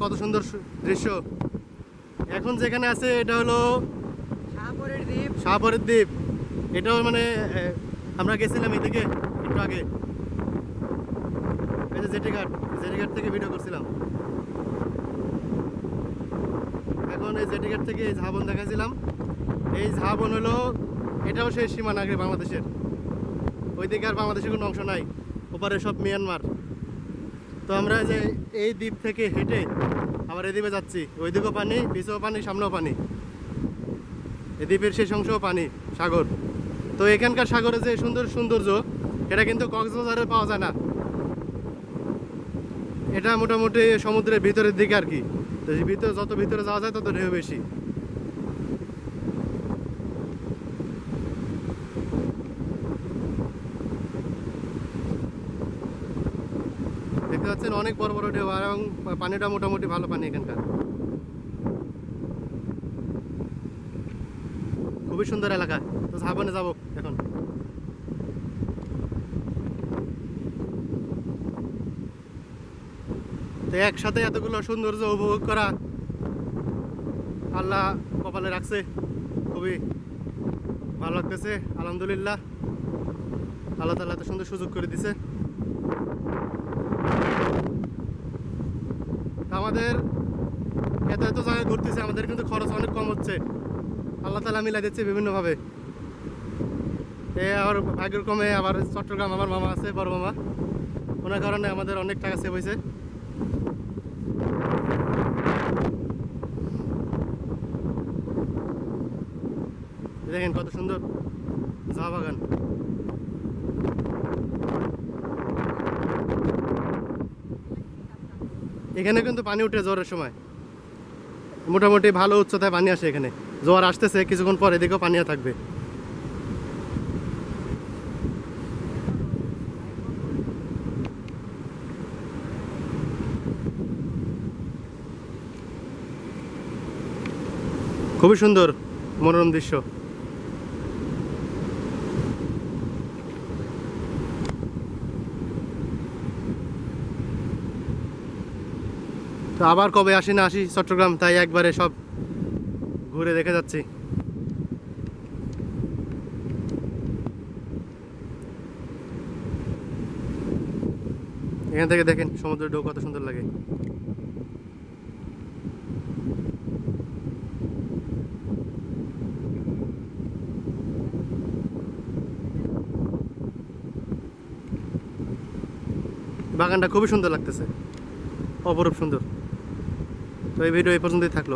কত সুন্দর দৃশ্য। এখন যেখানে আছে এটা হলো শাহপুরের দ্বীপ। শাহপরের দ্বীপ। এটাও মানে আমরা গেছিলাম এদিকে একটু আগে। এই যে জেটি ঘাট জেটি ঘাট থেকে ভিডিও করছিলাম। এখন এই জেটি ঘাট থেকে এই ঝাবন দেখাছিলাম এই ঝাবন হলো এটাও সেই সীমানা আগে বাংলাদেশের। ওইদিকে আর বাংলাদেশের কোনো অংশ নাই। ওপারে সব মিয়ানমার তো আমরা যে এই দ্বীপ থেকে হেঁটে আবার এদিকে যাচ্ছি। ওইদিকেও পানি, পিছেও পানি, সামনেও পানি। এই দ্বীপের শেষ অংশও পানি, সাগর। তো এখানকার সাগরে যে সুন্দর সৌন্দর্য এটা কিন্তু কক্সবাজারে পাওয়া যায় না। এটা মোটামুটি সমুদ্রের ভিতরের দিকে আর কি। তো ভিতরে, যত ভিতরে যাওয়া যায়, তত ঢেউ বেশি। দেখতে পাচ্ছেন অনেক বড় বড় ঢেউ এবং পানিটা মোটামুটি ভালো পানি এখানকার। খুবই সুন্দর এলাকা। তো ঝাবনে যাব এখন। তো একসাথে এতগুলো সৌন্দর্য উপভোগ করা আল্লাহ কপালে রাখছে। খুবই ভালো লাগতেছে, আলহামদুলিল্লাহ। আল্লাহ তালা এত সুন্দর সুযোগ করে দিছে। তা আমাদের এত এত জায়গায় ঘুরতেছে, আমাদের কিন্তু খরচ অনেক কম হচ্ছে। আল্লাহ তালা মিলাই দিচ্ছে বিভিন্নভাবে। এ আবার ভাগ্যের কমে আবার চট্টগ্রাম আমার মামা আছে, বড় মামা। ওনার কারণে আমাদের অনেক টাকা সেভ হয়েছে। দেখেন কত সুন্দর চা বাগান। এখানে কিন্তু পানি উঠে জ্বরের সময়। মোটামুটি ভালো উচ্চতায় পানি আসে এখানে। জোয়ার আসতেছে, কিছুক্ষণ পর এদিকেও পানিও থাকবে। খুবই সুন্দর মনোরম দৃশ্য। তো আবার কবে আসি না আসি, চট্টগ্রাম, তাই একবারে সব ঘুরে দেখে যাচ্ছি। এখান থেকে দেখেন, সমুদ্রের ঢেউ কত সুন্দর লাগে। বাগানটা খুবই সুন্দর লাগতেছে। অপরূপ সুন্দর। তো এই ভিডিও এই পর্যন্তই থাকল।